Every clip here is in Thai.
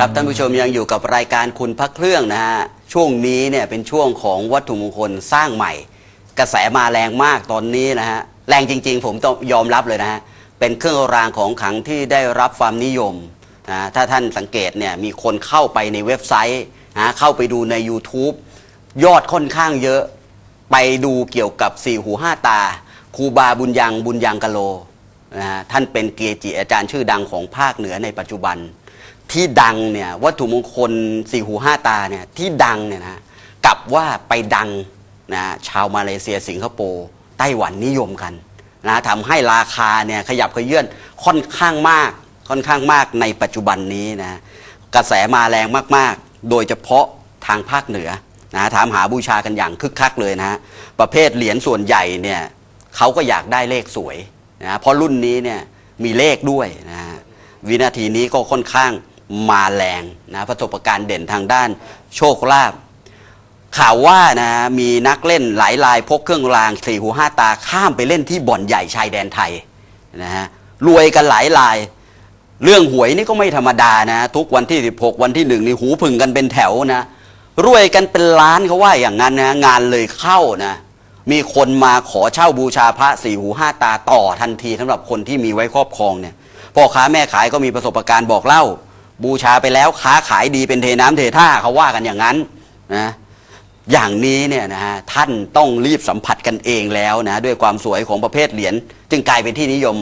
ครับท่านผู้ชมยังอยู่กับรายการคุณพระเครื่องนะฮะช่วงนี้เนี่ยเป็นช่วงของวัตถุมงคลสร้างใหม่ กระแสมาแรงมากตอนนี้นะฮะแรงจริง ๆ ผมต้องยอมรับเลยนะฮะเป็นเครื่องรางของขลังที่ได้รับความนิยมนะถ้าท่านสังเกตเนี่ยมีคนเข้าไปในเว็บไซต์นะเข้าไปดูใน YouTube ยอดค่อนข้างเยอะไปดูเกี่ยวกับสี่หูห้าตาครูบาบุญยังบุญยังกะโลนะฮะท่านเป็นเกจิอาจารย์ชื่อดังของภาคเหนือในปัจจุบัน ที่ดังเนี่ยวัตถุมงคลสี่หูห้าตาเนี่ยที่ดังเนี่ยนะกลับว่าไปดังนะชาวมาเลเซียสิงคโปร์ไต้หวันนิยมกันนะทำให้ราคาเนี่ยขยับขยื่นค่อนข้างมากค่อนข้างมากในปัจจุบันนี้นะกระแสมาแรงมากๆ โดยเฉพาะทางภาคเหนือนะถามหาบูชากันอย่างคึกคักเลยนะประเภทเหรียญส่วนใหญ่เนี่ยเขาก็อยากได้เลขสวยนะเพราะรุ่นนี้เนี่ยมีเลขด้วยนะวินาทีนี้ก็ค่อนข้าง มาแรงนะประสบการณ์เด่นทางด้านโชคลาภข่าวว่านะมีนักเล่นหลายรายพกเครื่องรางสี่หูห้าตาข้ามไปเล่นที่บ่อนใหญ่ชายแดนไทยนะฮะรวยกันหลายราย เรื่องหวยนี่ก็ไม่ธรรมดานะทุกวันที่ 16 วันที่หนึ่งนี่หูพึ่งกันเป็นแถวนะรวยกันเป็นล้านเขาว่าอย่างนั้นนะงานเลยเข้านะมีคนมาขอเช่าบูชาพระสี่หูห้าตาต่อทันทีสำหรับคนที่มีไว้ครอบครองเนี่ยพ่อค้าแม่ขายก็มีประสบการณ์บอกเล่า บูชาไปแล้วค้าขายดีเป็นเทน้ำเทท่าเขาว่ากันอย่างนั้นนะอย่างนี้เนี่ยนะฮะท่านต้องรีบสัมผัสกันเองแล้วนะด้วยความสวยของประเภทเหรียญจึงกลายเป็นที่นิยม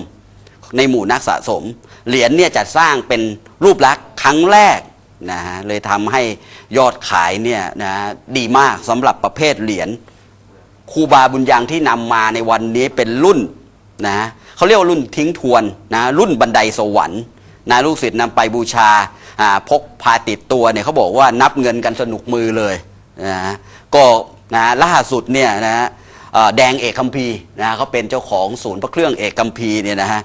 ในหมู่นักสะสม เหรียญเนี่ยจัดสร้างเป็นรูปลักษณ์ครั้งแรกนะฮะเลยทำให้ยอดขายเนี่ยนะดีมากสำหรับประเภทเหรียญครูบาบุญยังที่นำมาในวันนี้เป็นรุ่นนะเขาเรียกว่ารุ่นทิ้งทวนนะรุ่นบันไดสวรรค์ นะลูกศิษย์นำไปบูชาพกพาติดตัวเนี่ยเขาบอกว่านับเงินกันสนุกมือเลยนะก็นะล่าสุดเนี่ยนะแดงเอกคัมพีร์นะฮะเขาเป็นเจ้าของศูนย์พระเครื่องเอกคัมพีร์เนี่ยนะฮะ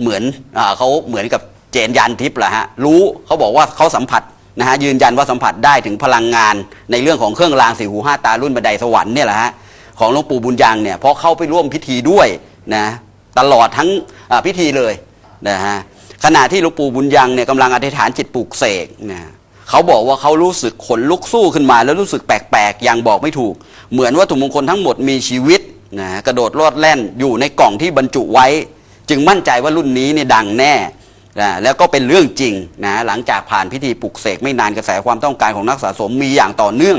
เหมือนอเขาเหมือนกับเจนยันทิพย์แหละฮะรู้เขาบอกว่าเขาสัมผัสนะฮะยืนยันว่าสัมผัสได้ถึงพลังงาน ในเรื่องของเครื่องรางสีหูห้าตารุ่นบันไดสวรรค์เนี่ยแหละฮะของหลวงปู่บุญยังเนี่ยเพราะเข้าไปร่วมพิธีด้วยนะตลอดทั้งพิธีเลยนะฮะ ขณะที่หลวงปู่บุญยังเนี่ยกำลังอธิษฐานจิตปลูกเสกนะเขาบอกว่าเขารู้สึกขนลุกสู้ขึ้นมา แล้วรู้สึกแปลกๆอย่างบอกไม่ถูก เหมือนวัตถุมงคลทั้งหมดมีชีวิตนะกระโดดโลดแล่นอยู่ในกล่องที่บรรจุไว้ จึงมั่นใจว่ารุ่นนี้เนี่ยดังแน่นะแล้วก็เป็นเรื่องจริงนะหลังจากผ่านพิธีปลุกเสกไม่นานกระแสความต้องการของนักสะสมมีอย่างต่อเนื่อง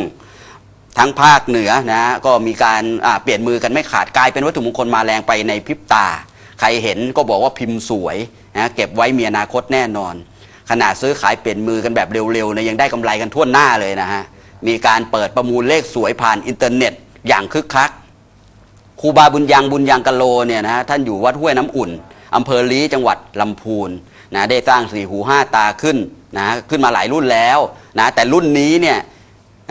ทั้งภาคเหนือนะก็มีการเปลี่ยนมือกันไม่ขาดกลายเป็นวัตถุมงคลมาแรงไปในพริบตา ใครเห็นก็บอกว่าพิมพ์สวยนะเก็บไว้มีอนาคตแน่นอน ขนาดซื้อขายเปลี่ยนมือกันแบบเร็วๆเนี่ยยังได้กำไรกันทั่วหน้าเลยนะฮะมีการเปิดประมูลเลขสวยผ่านอินเทอร์เน็ต อย่างคึกคักครูบาบุญยังบุญยังกะโลเนี่ยนะฮะท่านอยู่วัดห้วยน้ำอุ่นอำเภอลีจังหวัดลำพูนนะได้สร้างสี่หูห้าตาขึ้นนะขึ้นมาหลายรุ่นแล้วนะแต่รุ่นนี้เนี่ย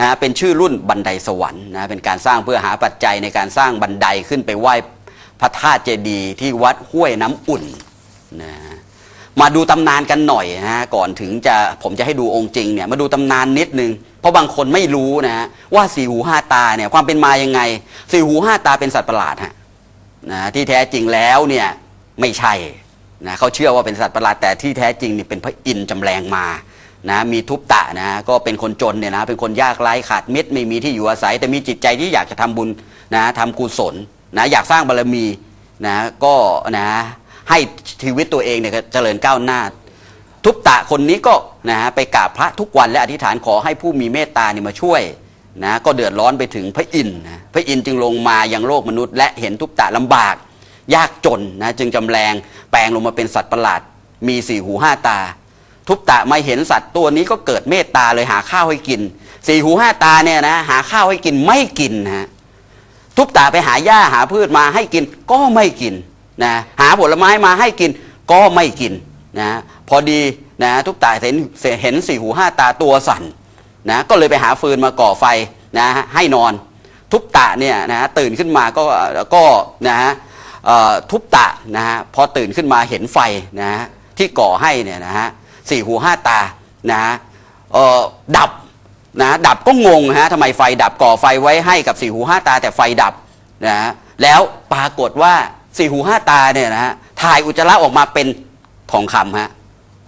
นะเป็นชื่อรุ่นบันไดสวรรค์นะเป็นการสร้างเพื่อหาปัจจัยในการสร้างบันไดขึ้นไปไหว้ พระธาตุเจดีย์ที่วัดห้วยน้ำอุ่นนะมาดูตำนานกันหน่อยนะฮะก่อนถึงจะผมจะให้ดูองค์จริงเนี่ยมาดูตำนานนิดนึง เพราะบางคนไม่รู้นะฮะว่าสี่หูห้าตาเนี่ยความเป็นมายังไงสี่หูห้าตาเป็นสัตว์ประหลาดฮะนะที่แท้จริงแล้วเนี่ยไม่ใช่นะเขาเชื่อว่าเป็นสัตว์ประหลาดแต่ที่แท้จริงนี่เป็นพระอินทร์จำแรงมานะมีทุบตะนะก็เป็นคนจนเนี่ยนะเป็นคนยากไร้ขาดมิตรไม่มีที่อยู่อาศัย แต่มีจิตใจที่อยากจะทำบุญนะทำกุศล นะอยากสร้างบารมีนะก็นะให้ชีวิตตัวเองเนี่ยเจริญก้าวหน้า ทุบตะคนนี้ก็นะไปกราบพระทุกวันและอธิษฐานขอให้ผู้มีเมตตาเนี่ยมาช่วยนะก็เดือดร้อนไปถึงพระอินทร์พระอินทร์จึงลงมาอยังโลกมนุษย์ และเห็นทุบตะลำบาก ยากจนนะจึงจำแรงแปลงลงมาเป็นสัตว์ประหลาด มีสี่หูห้าตา ทุบตะมาเห็นสัตว์ตัวนี้ก็เกิดเมตตาเลยหาข้าวให้กิน สี่หูห้าตาเนี่ยนะหาข้าวให้กินไม่กินนะฮะ ทุบตาไปหาหญ้าหาพืชมาให้กินก็ไม่กินนะหาผลไม้มาให้กินก็ไม่กินนะพอดีนะทุบตาเห็นเห็นสี่หูห้าตาตัวสั่นนะก็เลยไปหาฟืนมาก่อไฟนะให้นอน ทุบตะเนี่ยนะตื่นขึ้นมาก็ก็นะฮะเอ่อทุบตะนะฮะพอตื่นขึ้นมาเห็นไฟนะฮะที่ก่อให้เนี่ยนะฮะสี่หูห้าตานะฮะเอ่อดับ นะดับก็งงฮะทำไมไฟดับก่อไฟไว้ให้กับสี่หูห้าตาแต่ไฟดับนะฮะแล้วปรากฏว่าสี่หูห้าตาเนี่ยนะฮะถ่ายอุจจาระออกมาเป็นทองคำฮะ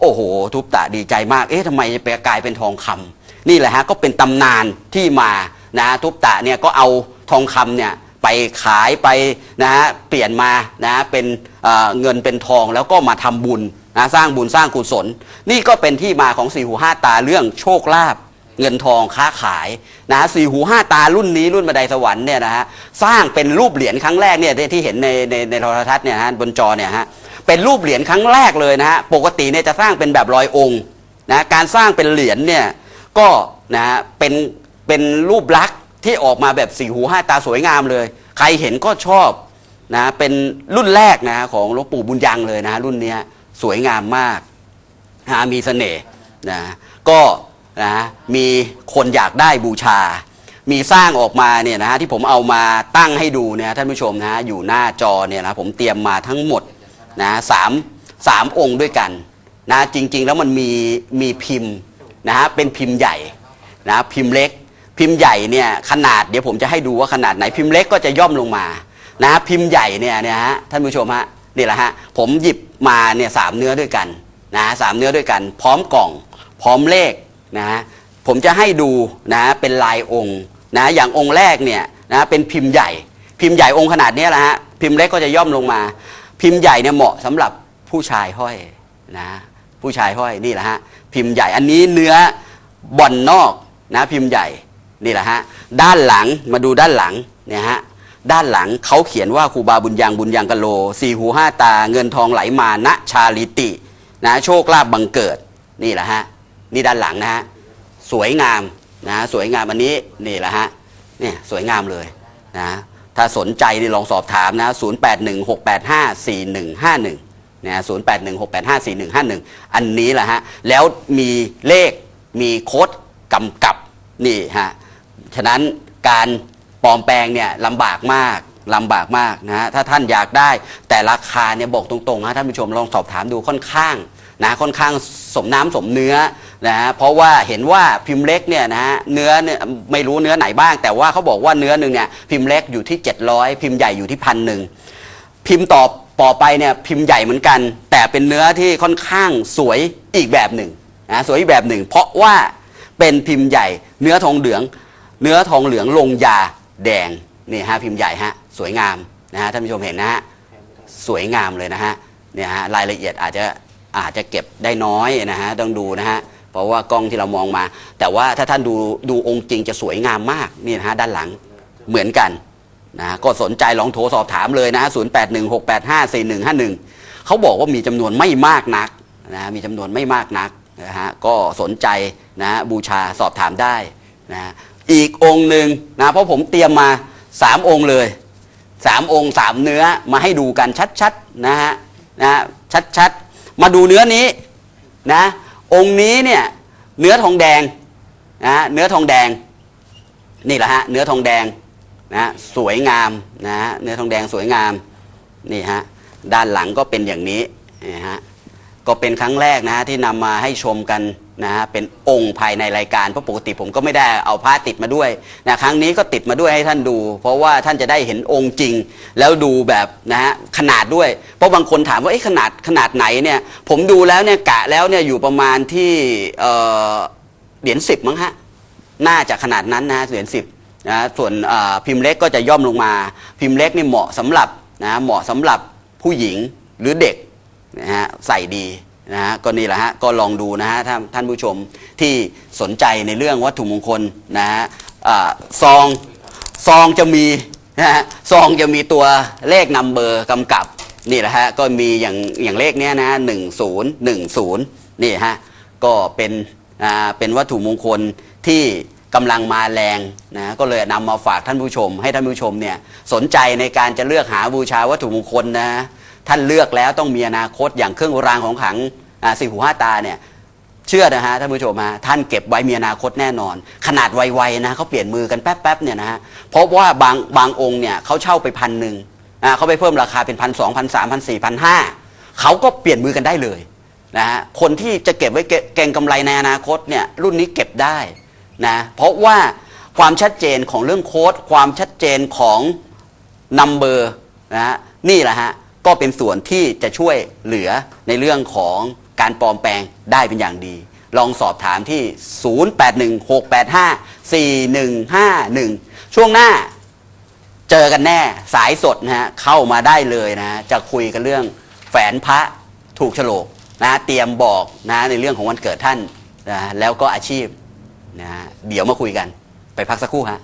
โอ้โห ทุบตะดีใจมาก เอ๊ะทำไมจะไปกลายเป็นทองคำนี่แหละฮะก็เป็นตำนานที่มานะทุบตะเนี่ยก็เอาทองคำเนี่ยไปขายไปนะฮะเปลี่ยนมานะฮะเป็นเเงินเป็นทองแล้วก็มาทำบุญนะสร้างบุญสร้างกุศล นี่ก็เป็นที่มาของสี่หูห้าตาเรื่องโชคลาภ เงินทองค้าขายนะสี่หูห้าตารุ่นนี้รุ่นบันไดสวรรค์เนี่ยนะฮะสร้างเป็นรูปเหรียญครั้งแรกเนี่ยที่เห็นในในในโทรทัศน์เนี่ยฮะบนจอเนี่ยฮะเป็นรูปเหรียญครั้งแรกเลยนะฮะปกติเนี่ยจะสร้างเป็นแบบรอยองค์นะการสร้างเป็นเหรียญเนี่ยก็นะฮะเป็นเป็นรูปลักษณ์ที่ออกมาแบบสี่หูห้าตาสวยงามเลย ใครเห็นก็ชอบนะเป็นรุ่นแรกนะของหลวงปู่บุญยังเลยนะรุ่นเนี้ยสวยงามมากนะมีเสน่ห์นะก็ นะมีคนอยากได้บูชา มีสร้างออกมาเนี่ยนะฮะที่ผมเอามาตั้งให้ดูเนี่ยท่านผู้ชมนะฮะอยู่หน้าจอเนี่ยนะผมเตรียมมาทั้งหมดนะสามสามองค์ด้วยกันนะจริง ๆ แล้วมันมีมีพิมพ์นะฮะเป็นพิมพ์ใหญ่นะพิมพ์เล็ก พิมพ์ใหญ่เนี่ยขนาดเดี๋ยวผมจะให้ดูว่าขนาดไหนพิมพ์เล็กก็จะย่อมลงมานะพิมพ์ใหญ่เนี่ยเนี่ยฮะท่านผู้ชมฮะนี่แหละฮะผมหยิบมาเนี่ยสามเนื้อด้วยกันนะสามเนื้อด้วยกัน พร้อมกล่อง พร้อมเลข นะฮะผมจะให้ดูนะเป็นลายองค์นะอย่างองค์แรกเนี่ยนะเป็นพิมพ์ใหญ่ พิมพ์ใหญ่องค์ขนาดนี้แหละฮะพิมพ์เล็กก็จะย่อมลงมา พิมพ์ใหญ่เนี่ยเหมาะสำหรับผู้ชายห้อยนะผู้ชายห้อยนี่แหละฮะพิมพ์ใหญ่อันนี้เนื้อบ่อนนอกนะพิมพ์ใหญ่นี่แหละฮะด้านหลังมาดูด้านหลังเนี่ยฮะด้านหลังเขาเขียนว่าครูบาบุญยังบุญยังกะโลสี่หูห้าตาเงินทองไหลมาณชาลิติ นะโชคลาภบังเกิดนี่แหละฮะ นี่ด้านหลังนะฮะสวยงามนะสวยงามอันนี้นี่แหละฮะเนี่ยสวยงามเลยนะถ้าสนใจนี่ลองสอบถามนะ 0816854151นะ0816854151 อันนี้แหละฮะ แล้วมีเลขมีโค้ดกำกับนี่ฮะ ฉะนั้นการปลอมแปลงเนี่ยลำบากมากลำบากมากนะฮะ ถ้าท่านอยากได้แต่ราคาเนี่ยบอกตรงๆนะท่านผู้ชมลองสอบถามดูค่อนข้างนะค่อนข้างสมน้ำสมเนื้อ นะฮะเพราะว่าเห็นว่าพิมพ์เล็กเนี่ยนะฮะเนื้อเนี่ยไม่รู้เนื้อไหนบ้าง แต่ว่าเขาบอกว่าเนื้อหนึ่งเนี่ยพิมพ์เล็กอยู่ที่ 700 พิมพ์ใหญ่อยู่ที่พันหนึ่งพิมพ์ต่อต่อไปเนี่ยพิมพ์ใหญ่เหมือนกัน แต่เป็นเนื้อที่ค่อนข้างสวยอีกแบบหนึ่งนะสวยอีกแบบหนึ่ง เพราะว่าเป็นพิมพ์ใหญ่เนื้อทองเหลือง เนื้อทองเหลืองลงยาแดงนี่ฮะพิมพ์ใหญ่ฮะสวยงามนะฮะท่านผู้ชมเห็นนะฮะสวยงามเลยนะฮะเนี่ยฮะรายละเอียดอาจจะอาจจะเก็บได้น้อยนะฮะต้องดูนะฮะ เพราะว่ากล้องที่เรามองมา แต่ว่าถ้าท่านดูดูองค์จริงจะสวยงามมากนี่นะฮะด้านหลังเหมือนกันนะก็สนใจลองโทรสอบถามเลยนะศูนย์แปดหนึ่งหกแปดห้าสี่หนึ่งห้าหนึ่งเขาบอกว่ามีจำนวนไม่มากนักนะมีจำนวนไม่มากนักนะฮะก็สนใจนะบูชาสอบถามได้นะฮะอีกองค์หนึ่งนะเพราะผมเตรียมมาสามองค์เลยสามองค์สามเนื้อมาให้ดูกันชัดๆนะฮะนะชัดๆมาดูเนื้อนี้นะ องค์นี้เนี่ยเนื้อทองแดงนะเนื้อทองแดงนี่แหละฮะเนื้อทองแดงนะสวยงามนะฮะเนื้อทองแดงสวยงามนี่ฮะด้านหลังก็เป็นอย่างนี้นะฮะก็เป็นครั้งแรกนะฮะที่นำมาให้ชมกัน นะฮะเป็นองค์ภายในรายการเพราะปกติผมก็ไม่ได้เอาผ้าติดมาด้วยนะครั้งนี้ก็ติดมาด้วยให้ท่านดู เพราะว่าท่านจะได้เห็นองค์จริง แล้วดูแบบนะฮะขนาดด้วย เพราะบางคนถามว่าเอ๊ะขนาดขนาดไหนเนี่ยผมดูแล้วเนี่ยกะแล้วเนี่ยอยู่ประมาณที่เอ่อเหรียญสิบมั้งฮะน่าจะขนาดนั้นนะเหรียญสิบนะส่วนพิมพ์เล็กก็จะย่อมลงมา พิมพ์เล็กนี่เหมาะสำหรับนะเหมาะสำหรับผู้หญิงหรือเด็กนะฮะใส่ดี นะฮะก็นี่แหละฮะก็ลองดูนะฮะท่านท่านผู้ชมที่สนใจในเรื่องวัตถุมงคลนะฮะอ่าซองซองจะมีนะฮะซองจะมีตัวเลขนัมเบอร์กำกับนี่แหละฮะก็มีอย่างอย่างเลขเนี้ยนะหนึ่งศูนย์หนึ่งศูนย์นี่ฮะก็เป็นอ่าเป็นวัตถุมงคลที่กำลังมาแรงนะก็เลยนำมาฝากท่านผู้ชม ให้ท่านผู้ชมเนี่ยสนใจในการจะเลือกหาบูชาวัตถุมงคลนะท่านเลือกแล้วต้องมีอนาคตอย่างเครื่องรางของขลัง สี่หูห้าตาเนี่ยเชื่อนะฮะท่านผู้ชมฮะท่านเก็บไว้มีอนาคตแน่นอน ขนาดไวๆนะเขาเปลี่ยนมือกันแป๊บๆเนี่ยนะฮะเพราะว่าบางบางองค์เนี่ยเขาเช่าไปพันหนึ่งอ่าเขาไปเพิ่มราคาเป็นพันสองพันสามพันสี่พันห้าเขาก็เปลี่ยนมือกันได้เลยนะฮะคนที่จะเก็บไว้เกเก่งกำไรในอนาคตเนี่ยรุ่นนี้เก็บได้นะเพราะว่าความชัดเจนของเรื่องโค้ด ความชัดเจนของนัมเบอร์นะฮะนี่แหละฮะก็เป็นส่วนที่จะช่วยเหลือในเรื่องของ การปลอมแปลงได้เป็นอย่างดี ลองสอบถามที่ 0816854151 ช่วงหน้าเจอกันแน่สายสดนะฮะเข้ามาได้เลยนะ จะคุยกันเรื่องแฝนพระถูกโฉลกนะเตรียมบอกนะในเรื่องของวันเกิดท่านนะแล้วก็อาชีพนะเดี๋ยวมาคุยกันไปพักสักครู่ฮะ